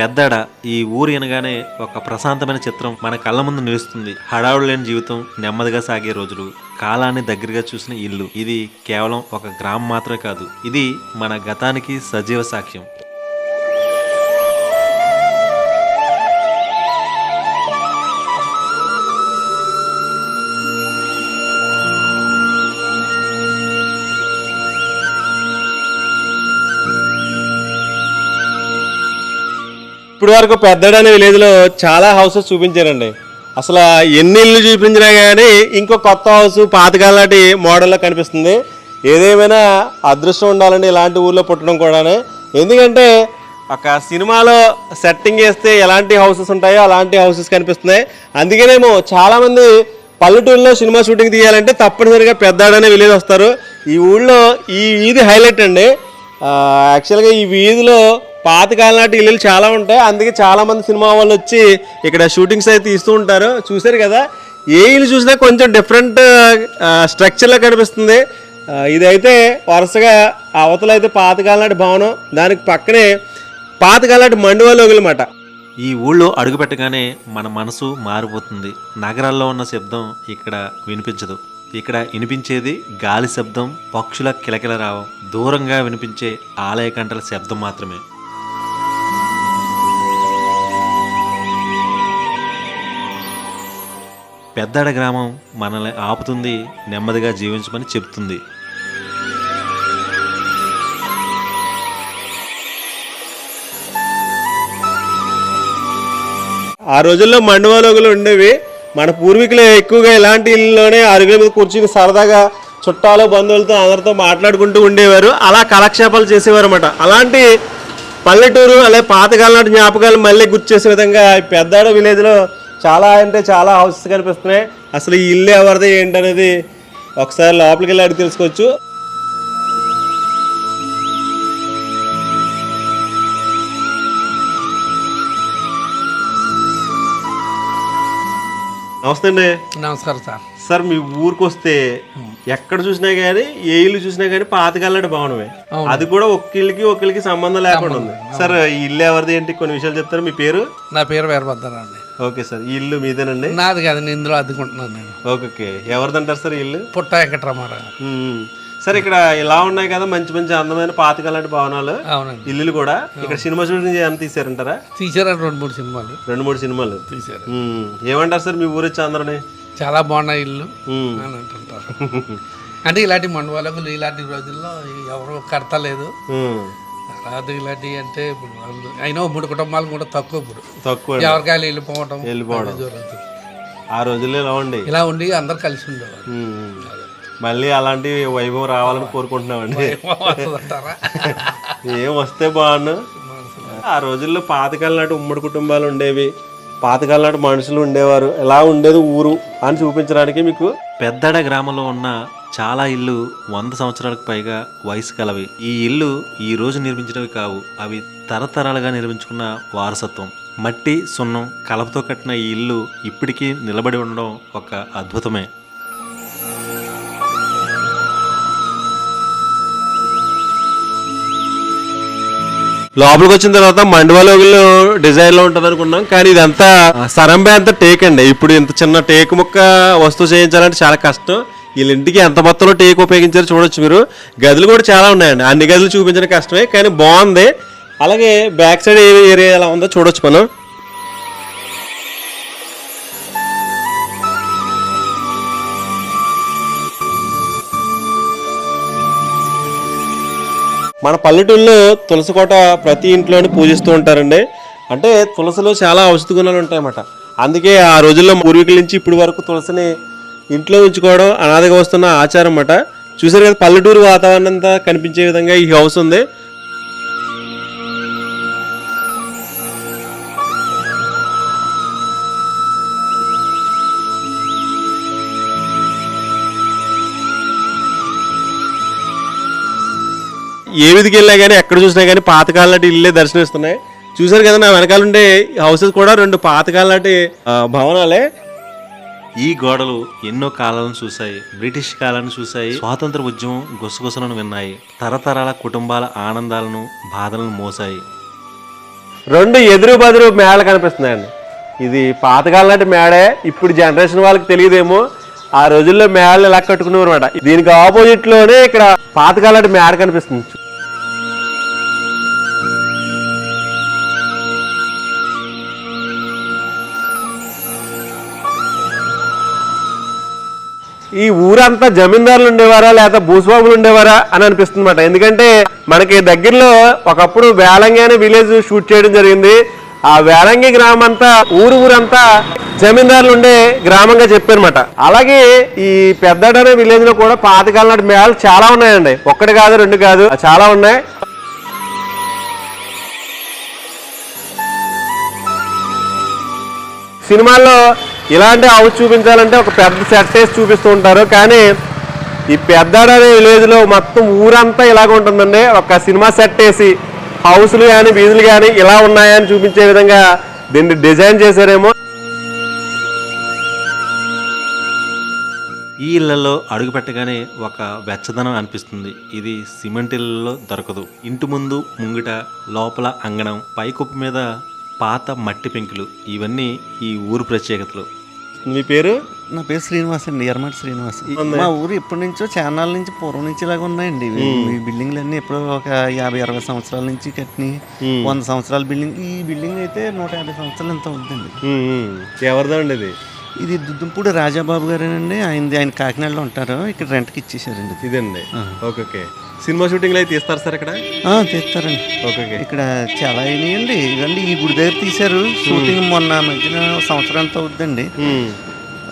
పెద్దడ ఈ ఊరు అనగానే ఒక ప్రశాంతమైన చిత్రం మన కళ్ళ ముందు నిలుస్తుంది. హడావుడు లేని జీవితం నెమ్మదిగా సాగే రోజులు. కాలాన్ని దగ్గరగా చూసిన ఇల్లు. ఇది కేవలం ఒక గ్రామం మాత్రమే కాదు. ఇది మన గతానికి సజీవ సాక్ష్యం. ఇప్పుడు వరకు పెద్దడు అనే విలేజ్లో చాలా హౌసెస్ చూపించారండి. అసలు ఎన్ని ఇల్లు చూపించినా కానీ ఇంకో కొత్త హౌస్ పాతకాలాంటి మోడల్లో కనిపిస్తుంది. ఏదేమైనా అదృష్టం ఉండాలండి ఇలాంటి ఊర్లో పుట్టడం కూడానే. ఎందుకంటే ఒక సినిమాలో సెట్టింగ్ వేస్తే ఎలాంటి హౌసెస్ ఉంటాయో అలాంటి హౌసెస్ కనిపిస్తున్నాయి. అందుకనేమో చాలామంది పల్లెటూరులో సినిమా షూటింగ్ తీయాలంటే తప్పనిసరిగా పెద్దాడనే విలేజ్ వస్తారు. ఈ ఊళ్ళో ఈ వీధి హైలైట్ అండి. యాక్చువల్గా ఈ వీధిలో పాతకాలం నాటి ఇల్లులు చాలా ఉంటాయి. అందుకే చాలా మంది సినిమా వాళ్ళు వచ్చి ఇక్కడ షూటింగ్స్ అయితే తీస్తూ ఉంటారు. చూసారు కదా? ఏ ఇల్లు చూసినా కొంచెం డిఫరెంట్ స్ట్రక్చర్లో కనిపిస్తుంది. ఇదైతే వరుసగా అవతల అయితే పాతకాలం నాటి భవనం. దానికి పక్కనే పాతకాలం నాటి మండువాలోగులమాట ఈ ఊళ్ళో అడుగు పెట్టగానే మన మనసు మారిపోతుంది. నగరాల్లో ఉన్న శబ్దం ఇక్కడ వినిపించదు. ఇక్కడ వినిపించేది గాలి శబ్దం పక్షుల కిలకిల రావం దూరంగా వినిపించే ఆలయ కంటల శబ్దం మాత్రమే. పెద్దడ గ్రామం మనల్ని ఆపుతుంది నెమ్మదిగా జీవించమని చెప్తుంది. ఆ రోజుల్లో మండవలోగులు ఉండేవి. మన పూర్వీకులు ఎక్కువగా ఇలాంటి ఇల్లులోనే అరుగుల మీద కూర్చుని సరదాగా చుట్టాలు బంధువులతో అందరితో మాట్లాడుకుంటూ ఉండేవారు. అలా కాలక్షేపాలు చేసేవారు అనమాట అలాంటి పల్లెటూరు అలాగే పాతకాలం నాటి జ్ఞాపకాలు మళ్ళీ గుర్తు చేసే విధంగా పెద్దాడ విలేజ్లో చాలా అంటే చాలా హౌసెస్ కనిపిస్తున్నాయి. అసలు ఈ ఇల్లు ఎవరిది ఏంటనేది ఒకసారి లోపలికి వెళ్ళి అడిగి తెలుసుకోవచ్చు. నమస్తే అండి. నమస్కారం సార్. సార్ మీ ఊరికి వస్తే ఎక్కడ చూసినా గానీ ఏ ఇల్లు చూసినా గానీ పాతకాలనాటి భవనమే. అది కూడా ఒక్కిళ్ళకి ఒక్కిళ్ళకి సంబంధం లేకుండా ఉంది. సార్ ఈ ఇల్లు ఎవరిది ఏంటి? కొన్ని విషయాలు చెప్తారు? మీ పేరు? నా పేరు వీరభద్రాండి ఓకే సార్ ఈ ఇల్లు మీదేనండి? నాది కాదు నేను ఇందులో అద్దుకుంటున్నాను నేను. ఓకే ఓకే ఎవరిదంటారు సార్ ఈ ఇల్లు? పుట్ట వెంకటరామారావు మ్మ్. సార్ ఇక్కడ ఇలా ఉన్నాయి కదా మంచి మంచి అందమైన పాతకాలాంటి భవనాలు. అవునండి. ఇల్లులు కూడా. ఇక్కడ సినిమా షూటింగ్ ఏమైనా తీసారంటారా తీసారండి రెండు మూడు సినిమాలు. రెండు మూడు సినిమాలు. తీశారు. మ్మ్. ఏమంటారు సార్ మీ ఊరు వచ్చి అందరిని? చాలా బాగున్నాయి ఇల్లు. అని అంటుంటారు. అంటే ఇలాంటి మండవాళ్ళకు ఇలాంటి రోజుల్లో ఎవరు కడతలేదు. తర్వాత ఇలాంటివి అంటే ఇప్పుడు అయినా మూడు కుటుంబాలు కూడా తక్కువ ఇప్పుడు. తక్కువ ఎవరికాయలు వెళ్ళిపోవటం వెళ్ళిపోవడం. జరుగుతుంది. ఆ రోజుల్లో ఇలా ఉండి? ఇలా ఉండి అందరు కలిసి ఉండేవారు. మళ్ళీ అలాంటి వైభవం రావాలని కోరుకుంటున్నామండి. ఏం వస్తే బాగుండు. ఆ రోజుల్లో పాతకాలం నాటి ఉమ్మడి కుటుంబాలు ఉండేవి. పాతకాలం నాటి మనుషులు ఉండేవారు. ఎలా ఉండేది ఊరు అని చూపించడానికి మీకు పెద్దడ గ్రామంలో ఉన్న చాలా ఇల్లు వంద సంవత్సరాలకు పైగా వయసు కలవి. ఈ ఇల్లు ఈ రోజు నిర్మించినవి కావు. అవి తరతరాలుగా నిర్మించుకున్న వారసత్వం. మట్టి సున్నం కలపతో కట్టిన ఈ ఇల్లు ఇప్పటికీ నిలబడి ఉండడం ఒక అద్భుతమే. లోపలికి వచ్చిన తర్వాత మండవలోగులు డిజైన్లో ఉంటుంది అనుకున్నాం కానీ ఇదంతా సరంబే అంతా టేక్ అండి. ఇప్పుడు ఇంత చిన్న టేక్ ముక్క వస్తువు చేయించాలంటే చాలా కష్టం. వీళ్ళ ఇంటికి ఎంత మొత్తంలో టేక్ ఉపయోగించారో చూడొచ్చు మీరు. గదులు కూడా చాలా ఉన్నాయండి. అన్ని గదులు చూపించడం కష్టమే కానీ బాగుంది. అలాగే బ్యాక్ సైడ్ ఏ ఏరియా ఎలా ఉందో చూడొచ్చు మనం. మన పల్లెటూళ్ళలో తులసి కోట ప్రతి ఇంట్లోనే పూజిస్తూ ఉంటారండి. అంటే తులసిలో చాలా ఔషధ గుణాలు ఉంటాయన్నమాట. అందుకే ఆ రోజుల్లో పూర్వీకుల నుంచి ఇప్పటి వరకు తులసిని ఇంట్లో ఉంచుకోవడం అనాథగా వస్తున్న ఆచారం అన్నమాట చూసారు కదా పల్లెటూరు వాతావరణం అంతా కనిపించే విధంగా ఈ హౌస్ ఉంది. ఏ విధికి వెళ్ళినా కానీ ఎక్కడ చూసినా కానీ పాతకాలం నాటి ఇల్లే దర్శనమిస్తున్నాయి. చూసారు కదా నా వెనకాల ఉండే హౌసెస్ కూడా రెండు పాతకాలం నాటి భవనాలే. ఈ గోడలు ఎన్నో కాలాలను చూశాయి. బ్రిటిష్ కాలాన్ని చూశాయి. స్వాతంత్ర ఉద్యమం గుసగుసలను విన్నాయి. తరతరాల కుటుంబాల ఆనందాలను బాధలను మోసాయి రెండు ఎదురు బదురు మేడలు కనిపిస్తున్నాయండి. ఇది పాతకాలం నాటి మేడే ఇప్పుడు జనరేషన్ వాళ్ళకి తెలియదేమో. ఆ రోజుల్లో మేడలు ఇలా కట్టుకునేవారు అనమాట దీనికి ఆపోజిట్లోనే ఇక్కడ పాతకాలం నాటి మేడ కనిపిస్తుంది. ఈ ఊరంతా జమీందారులు ఉండేవారా లేదా భూస్వాములు ఉండేవారా అని అనిపిస్తుంది అనమాట ఎందుకంటే మనకి దగ్గరలో ఒకప్పుడు వేలంగి అనే విలేజ్ షూట్ చేయడం జరిగింది. ఆ వేలంగి గ్రామం అంతా ఊరు ఊరంతా జమీందారులు ఉండే గ్రామంగా చెప్పారనమాట అలాగే ఈ పెద్దడ అనే విలేజ్లో కూడా పాతకాలం నాటి మేళాలు చాలా ఉన్నాయండి. ఒక్కటి కాదు రెండు కాదు చాలా ఉన్నాయి. సినిమాల్లో ఇలాంటి హౌస్ చూపించాలంటే ఒక పెద్ద సెట్ వేసి చూపిస్తూ ఉంటారు. కానీ ఈ పెద్దాడ అనే విలేజ్లో మొత్తం ఊరంతా ఇలాగ ఉంటుందండి. ఒక సినిమా సెట్ వేసి హౌస్లు కానీ వీధులు కానీ ఇలా ఉన్నాయని చూపించే విధంగా దీన్ని డిజైన్ చేశారేమో. ఈ ఇళ్ళలో అడుగు పెట్టగానే ఒక వెచ్చదనం అనిపిస్తుంది. ఇది సిమెంట్ ఇళ్ళలో దొరకదు. ఇంటి ముందు ముంగిట లోపల అంగణం పైకప్పు మీద పాత మట్టి పెంకులు ఇవన్నీ ఈ ఊరు ప్రత్యేకతలు. మీ పేరు? నా పేరు శ్రీనివాస్ అండి ఎర్రమటి శ్రీనివాస్. మా ఊరు ఎప్పటి నుంచో చానాల నుంచి పూర్వం నుంచి ఇలాగ ఉన్నాయండి. ఈ బిల్డింగ్లు అన్ని ఎప్పుడో ఒక యాభై అరవై సంవత్సరాల నుంచి కట్టినాయి వంద సంవత్సరాల బిల్డింగ్. ఈ బిల్డింగ్ అయితే నూట యాభై సంవత్సరాలు ఎంత ఉమ్. ఎవరిదండి ఇది? ఇది దుద్దుంపూడి రాజాబాబు గారేనండి. ఆయన ఆయన కాకినాడలో ఉంటారు. ఇక్కడ రెంట్కి ఇచ్చేసారండి ఇది. ఇదండి ఓకే ఓకే. సినిమా షూటింగ్లు అయితే తీస్తారు సార్ ఇక్కడ? ఆ, తీస్తారండి. Okay okay. ఇక్కడ చాలా అయినాయండి. ఇవన్నీ ఈ గుడి దగ్గర తీశారు. షూటింగ్ మొన్న మధ్యన సంవత్సరం అంతా అవుద్దండి.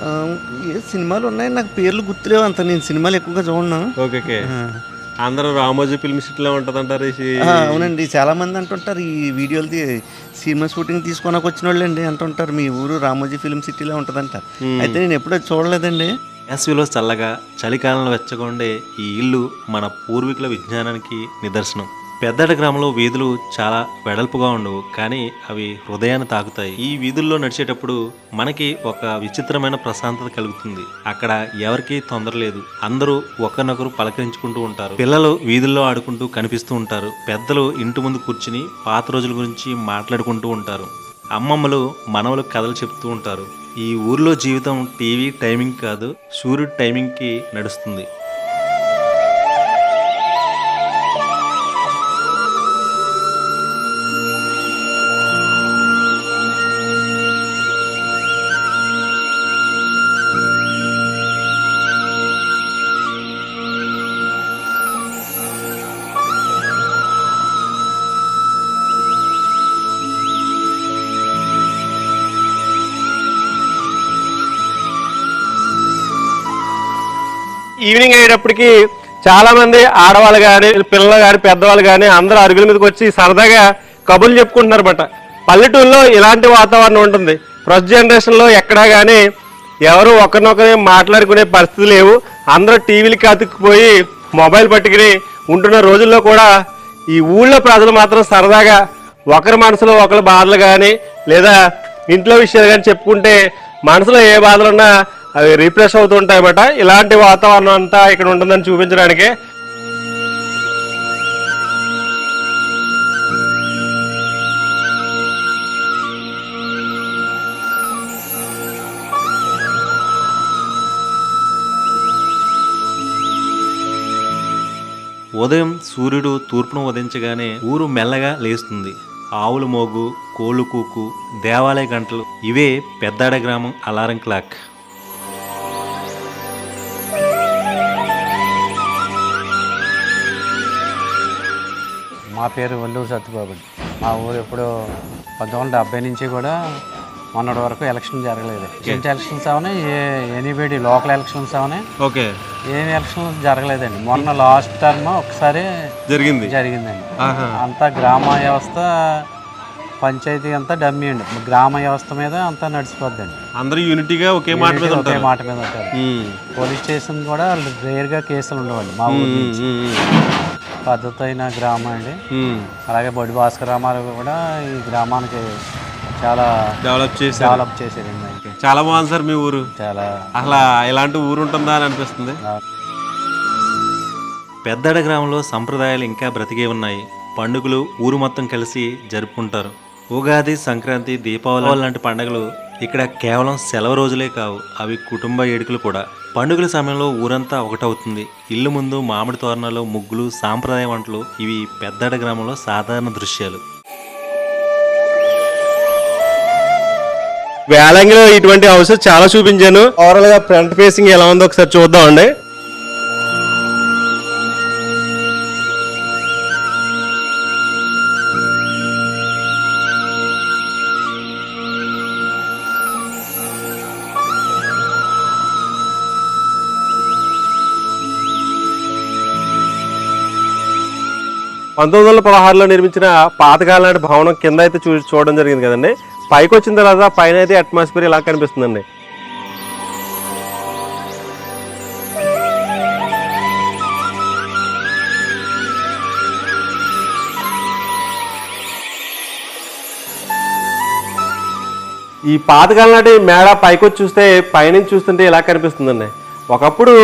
ఆ, ఏ సినిమాలు ఉన్నాయి? నాకు పేర్లు గుర్తులేవు అంత. నేను సినిమాలు ఎక్కువగా చూడను. Okay okay. ఆ. అందరూ రామోజీ ఫిల్మ్ సిటీలో ఉంటుంది అంటారు ఆ, అవునండి. చాలా మంది అంటుంటారు ఈ వీడియోలు తీ- సినిమా షూటింగ్ తీసుకోనకు వచ్చిన వాళ్ళు అండి అంటుంటారు. మీ ఊరు రామోజీ ఫిల్మ్ సిటీలో ఉంటుందంట. అయితే నేను ఎప్పుడూ చూడలేదండి. వేసవిలో చల్లగా చలికాలంలో వెచ్చగొండే ఈ ఇల్లు మన పూర్వీకుల విజ్ఞానానికి నిదర్శనం. పెద్దడ గ్రామంలో వీధులు చాలా వెడల్పుగా ఉండవు కానీ అవి హృదయాన్ని తాకుతాయి. ఈ వీధుల్లో నడిచేటప్పుడు మనకి ఒక విచిత్రమైన ప్రశాంతత కలుగుతుంది. అక్కడ ఎవరికీ తొందర లేదు. అందరూ ఒకరినొకరు పలకరించుకుంటూ ఉంటారు. పిల్లలు వీధుల్లో ఆడుకుంటూ కనిపిస్తూ ఉంటారు. పెద్దలు ఇంటి ముందు కూర్చుని పాత రోజుల గురించి మాట్లాడుకుంటూ ఉంటారు. అమ్మమ్మలు మనవలు కథలు చెప్తూ ఉంటారు. ఈ ఊర్లో జీవితం టీవీ టైమింగ్ కాదు సూర్యుడి టైమింగ్కి నడుస్తుంది. ఈవినింగ్ అయ్యేటప్పటికి చాలా మంది ఆడవాళ్ళు కానీ పిల్లలు కానీ పెద్దవాళ్ళు కానీ అందరూ అరుగుల మీదకి వచ్చి సరదాగా కబుర్లు చెప్పుకుంటున్నారు అనమాట పల్లెటూరులో ఇలాంటి వాతావరణం ఉంటుంది. ఫస్ట్ జనరేషన్లో ఎక్కడా కానీ ఎవరు ఒకరినొకరి మాట్లాడుకునే పరిస్థితి లేవు. అందరూ టీవీలకి అతుక్కుపోయి మొబైల్ పట్టుకుని ఉంటున్న రోజుల్లో కూడా ఈ ఊళ్ళో ప్రజలు మాత్రం సరదాగా ఒకరి మనసులో ఒకరి బాధలు కానీ లేదా ఇంట్లో విషయాలు కానీ చెప్పుకుంటే మనసులో ఏ బాధలున్నా అవి రీఫ్రెష్ అవుతుంటాయి బట. ఇలాంటి వాతావరణం అంతా ఇక్కడ ఉంటుందని చూపించడానికి. ఉదయం సూర్యుడు తూర్పును ఉదయించగానే ఊరు మెల్లగా లేస్తుంది. ఆవుల మోగు కోళ్ళు కూకు దేవాలయ గంటలు ఇవే పెద్దాడ గ్రామం అలారం క్లాక్. మా పేరు వల్లూరు సత్యబాబు అండి. మా ఊరు ఎప్పుడు పంతొమ్మిది వందల డెబ్బై నుంచి కూడా మొన్నటి వరకు ఎలక్షన్ జరగలేదు. స్టేట్ ఎలక్షన్స్ అవని ఏ ఎనీబడి లోకల్ ఎలక్షన్స్ అవని. ఓకే. ఏం ఎలక్షన్స్ జరగలేదండి. మొన్న లాస్ట్ టర్మ్ ఒకసారి జరిగింది. జరిగిందండి. అంతా గ్రామ వ్యవస్థ పంచాయతీ అంతా డమ్మీ అండి. గ్రామ వ్యవస్థ మీద అంతా నడిచిపోద్దండి. అందరూ యూనిటీగా ఒకే మాట మీద ఒకే మాట మీద ఉంటారు. పోలీస్ స్టేషన్ కూడా రేర్గా కేసులు ఉండవండి మా ఊరు పద్ధతి అయిన గ్రామం అండి. అలాగే బొడి భాస్కర్ రామారావు కూడా ఈ గ్రామానికి చాలా డెవలప్ చేసి డెవలప్ చేశారండి. చాలా బాగుంది సార్ మీ ఊరు. చాలా. అసలు ఇలాంటి ఊరు ఉంటుందా అని అనిపిస్తుంది. పెద్దడ గ్రామంలో సంప్రదాయాలు ఇంకా బ్రతికే ఉన్నాయి. పండుగలు ఊరు మొత్తం కలిసి జరుపుకుంటారు. ఉగాది సంక్రాంతి దీపావళి లాంటి పండుగలు ఇక్కడ కేవలం సెలవు రోజులే కావు అవి కుటుంబ ఏడుకలు కూడా. పండుగల సమయంలో ఊరంతా ఒకటవుతుంది. ఇల్లు ముందు మామిడి తోరణాలు ముగ్గులు సాంప్రదాయ వంటలు ఇవి పెద్దడ గ్రామంలో సాధారణ దృశ్యాలు. వేలంగిలో ఇటువంటి హౌసెస్ చాలా చూపించాను. ఓవరాల్గా ఫ్రంట్ ఫేసింగ్ ఎలా ఉందో ఒకసారి చూద్దాం అండి పంతొమ్మిది వందల పదహారులో నిర్మించిన పాతకాలం నాటి భవనం కింద అయితే చూ చూడడం జరిగింది కదండి. పైకి వచ్చిన తర్వాత పైన అయితే అట్మాస్ఫియర్ ఇలా కనిపిస్తుందండి. ఈ పాతకాలం నాటి మేడ పైకొచ్చి చూస్తే పైనుంచి చూస్తుంటే ఇలా కనిపిస్తుందండి. ఒకప్పుడు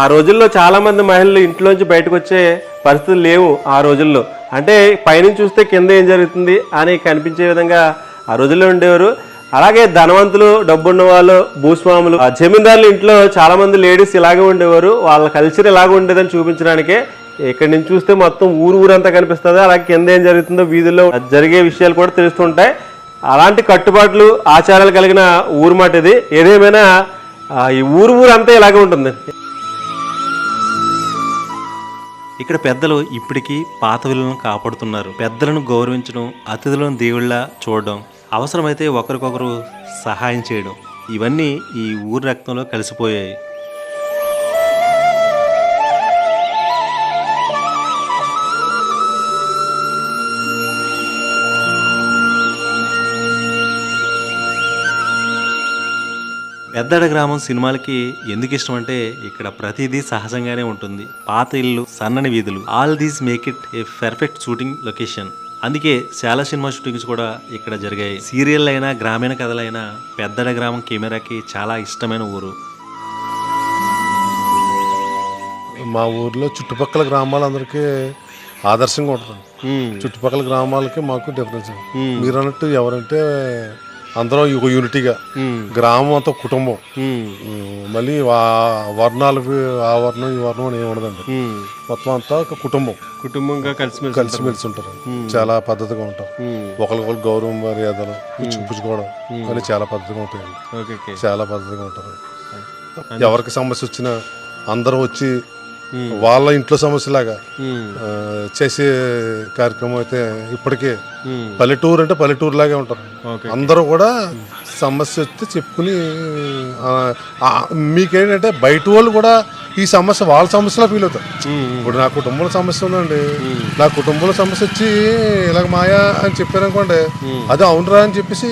ఆ రోజుల్లో చాలామంది మహిళలు ఇంట్లోంచి బయటకు వచ్చే పరిస్థితులు లేవు ఆ రోజుల్లో. అంటే పైనుంచి చూస్తే కింద ఏం జరుగుతుంది అని కనిపించే విధంగా ఆ రోజుల్లో ఉండేవారు. అలాగే ధనవంతులు డబ్బున్న వాళ్ళు భూస్వాములు జమీందారుల ఇంట్లో చాలామంది లేడీస్ ఇలాగే ఉండేవారు. వాళ్ళ కల్చర్ ఇలాగే ఉండేదని చూపించడానికే ఇక్కడ నుంచి చూస్తే మొత్తం ఊరు ఊరంతా కనిపిస్తుంది. అలాగే కింద ఏం జరుగుతుందో వీధుల్లో జరిగే విషయాలు కూడా తెలుస్తుంటాయి. అలాంటి కట్టుబాట్లు ఆచారాలు కలిగిన ఊరు మాట ఇది. ఏదేమైనా ఈ ఊరు ఊరు అంతా ఇలాగే ఉంటుంది. ఇక్కడ పెద్దలు ఇప్పటికీ పాత విలువలను కాపాడుతున్నారు. పెద్దలను గౌరవించడం అతిథులను దేవుళ్ళ చూడడం అవసరమైతే ఒకరికొకరు సహాయం చేయడం ఇవన్నీ ఈ ఊరి రక్తంలో కలిసిపోయాయి. పెద్దడ గ్రామం సినిమాలకి ఎందుకు ఇష్టం అంటే ఇక్కడ ప్రతిదీ సహజంగానే ఉంటుంది. పాత ఇల్లు సన్నని వీధులు. All these make it a perfect shooting location అందుకే చాలా సినిమా షూటింగ్స్ కూడా ఇక్కడ జరిగాయి. సీరియల్ అయినా గ్రామీణ కథలైనా పెద్దడ గ్రామం కెమెరాకి చాలా ఇష్టమైన ఊరు. మా యూర్లో చుట్టుపక్కల గ్రామాలందరికీ ఆదర్శంగా ఉంటుంది చుట్టుపక్కల గ్రామాలకి మాకు డిఫరెన్స్ మీరు అన్నట్టు ఎవరంటే అందరం ఒక యూనిటీగా. గ్రామం అంతా కుటుంబం. మళ్ళీ వా- వర్ణాలు ఆ వర్ణం ఈ వర్ణం అని ఉండదండి. మొత్తం అంతా ఒక కుటుంబం. కుటుంబంగా కలిసిమెలిసి కలిసిమెలిసి ఉంటారు. చాలా పద్ధతిగా ఉంటారు ఒకరికొకరు గౌరవం మర్యాదలు పుచ్చుకోవడం కానీ చాలా పద్ధతిగా ఉంటాయండి చాలా పద్ధతిగా ఉంటారు. ఎవరికి సమస్య వచ్చినా అందరూ వచ్చి వాళ్ళ ఇంట్లో సమస్యలాగా చేసే కార్యక్రమం అయితే ఇప్పటికే పల్లెటూరు అంటే పల్లెటూరు లాగే ఉంటారు అందరూ కూడా సమస్య వస్తే చెప్పుకుని మీకేంటంటే బయట వాళ్ళు కూడా ఈ సమస్య వాళ్ళ సమస్యలా ఫీల్ అవుతారు. ఇప్పుడు నా కుటుంబంలో సమస్య ఉందండి. నా కుటుంబంలో సమస్య వచ్చి ఇలాగ మాయా అని చెప్పారనుకోండి అదే అవునరా అని చెప్పేసి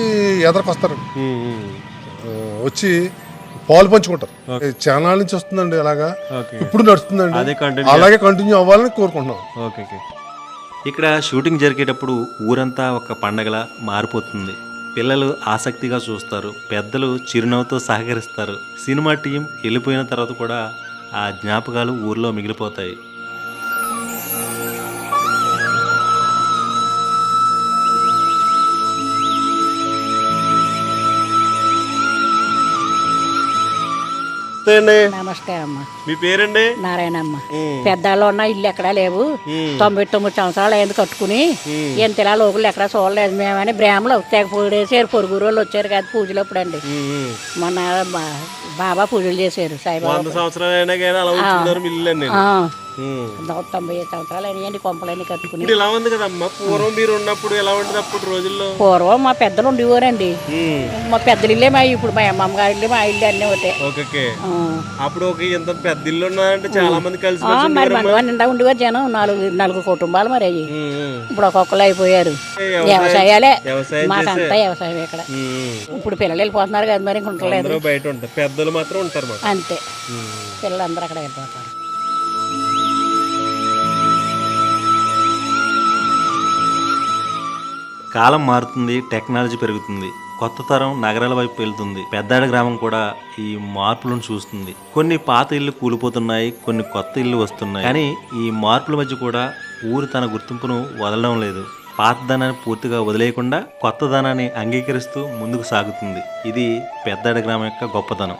ఎదరకొస్తారు. వచ్చి పాలు పంచుకుంటారు. చాలా నుంచి వస్తుందండి అలాగా. ఇప్పుడు నడుస్తుందండి. అలాగే కంటిన్యూ అవ్వాలని కోరుకుంటున్నాం. Okay okay. ఇక్కడ షూటింగ్ జరిగేటప్పుడు ఊరంతా ఒక పండగలా మారిపోతుంది. పిల్లలు ఆసక్తిగా చూస్తారు. పెద్దలు చిరునవ్వుతో సహకరిస్తారు. సినిమా టీం వెళ్ళిపోయిన తర్వాత కూడా ఆ జ్ఞాపకాలు ఊర్లో మిగిలిపోతాయి. అండి. నమస్తే అమ్మ. మీ పేరండి? నారాయణమ్మ. పెద్దాళ్ళు ఉన్న ఇల్లు ఎక్కడా లేవు. తొంభై తొమ్మిది సంవత్సరాలు అయింది కట్టుకుని. ఎంతలా లోకులు ఎక్కడా చూడలేదు. మేమని బ్రాహ్మలు తెగ పూడేసారు పొరుగు వాళ్ళు వచ్చారు కదా పూజలు అప్పుడండి. మొన్న బాబా పూజలు చేశారు సాయిబాబా సంవత్సరాలు అయినా కానీ అలా ఆ, తొంభై ఐదు సంవత్సరాలు అయినాయండి కొంపలన్నీ కట్టుకుని. ఇలా ఉంది కదమ్మా పూర్వం మీరు ఉన్నప్పుడు ఎలా ఉండేది అప్పుడు రోజుల్లో? పూర్వం మా పెద్దలు ఉండేవారండి. మా పెద్దలు ఇల్లే మా ఇప్పుడు మా అమ్మమ్మ గారి ఇల్లు మా ఇల్లు అన్నీ ఒకటే. ఓకే. అప్పుడు ఒక ఇంత పెద్ద ఇల్లు ఉన్నదంటే చాలా మంది కలిసి మరి మండవా నిండా ఉండేవారు జనం నాలుగు నలుగురు కుటుంబాలు మరి అయ్యి ఇప్పుడు ఒక్కొక్కరు అయిపోయారు. వ్యవసాయాలే. వ్యవసాయం మాకంతా వ్యవసాయం ఇక్కడ. ఇప్పుడు పిల్లలు వెళ్ళిపోతున్నారు కదా మరి ఇంక ఉండలేదు అందరూ బయట ఉంటారు పెద్దలు మాత్రం ఉంటారు అంతే. పిల్లలందరూ అక్కడ వెళ్ళిపోతారు. కాలం మారుతుంది టెక్నాలజీ పెరుగుతుంది కొత్త తరం నగరాల వైపు వెళ్తుంది పెద్దాడ గ్రామం కూడా ఈ మార్పులను చూస్తుంది. కొన్ని పాత ఇల్లు కూలిపోతున్నాయి కొన్ని కొత్త ఇల్లు వస్తున్నాయి. కానీ ఈ మార్పుల మధ్య కూడా ఊరు తన గుర్తింపును వదలడం లేదు. పాతదనాన్ని పూర్తిగా వదిలేయకుండా కొత్తదనాన్ని అంగీకరిస్తూ ముందుకు సాగుతుంది. ఇది పెద్దాడ గ్రామం యొక్క గొప్పతనం.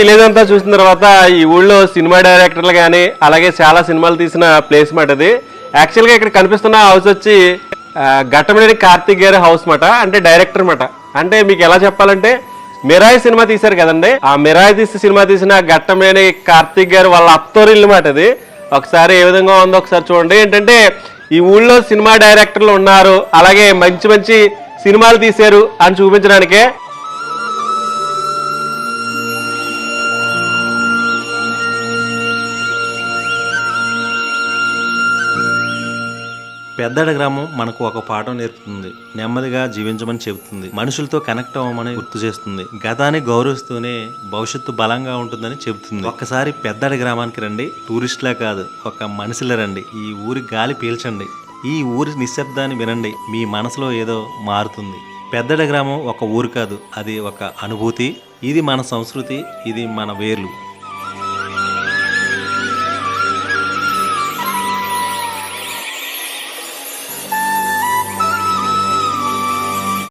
విలేజ్ అంతా చూసిన తర్వాత ఈ ఊళ్ళో సినిమా డైరెక్టర్లు కానీ అలాగే చాలా సినిమాలు తీసిన ప్లేస్ మాట అది. యాక్చువల్గా ఇక్కడ కనిపిస్తున్న హౌస్ వచ్చి ఆ, ఘట్టమనేని కార్తిక్ గారి హౌస్ మాట అంటే డైరెక్టర్ మాట. అంటే మీకు ఎలా చెప్పాలంటే మిరాయి సినిమా తీశారు కదండి. ఆ మిరాయి తీసి సినిమా తీసిన ఘట్టమనేని కార్తిక్ గారు వాళ్ళ అత్తోరిల్లు మాట అది. ఒకసారి ఏ విధంగా ఉందో ఒకసారి చూడండి. ఏంటంటే ఈ ఊళ్ళో సినిమా డైరెక్టర్లు ఉన్నారు అలాగే మంచి మంచి సినిమాలు తీశారు అని చూపించడానికే పెద్దడ గ్రామం మనకు ఒక పాఠం నేర్పుతుంది. నెమ్మదిగా జీవించమని చెబుతుంది. మనుషులతో కనెక్ట్ అవ్వమని గుర్తు చేస్తుంది. గతాన్ని గౌరవిస్తూనే భవిష్యత్తు బలంగా ఉంటుందని చెబుతుంది. ఒక్కసారి పెద్దడ గ్రామానికి రండి. టూరిస్ట్లా కాదు ఒక మనిషిలా రండి. ఈ ఊరి గాలి పీల్చండి. ఈ ఊరి నిశ్శబ్దాన్ని వినండి. మీ మనసులో ఏదో మారుతుంది. పెద్దడ గ్రామం ఒక ఊరు కాదు అది ఒక అనుభూతి. ఇది మన సంస్కృతి ఇది మన వేర్లు.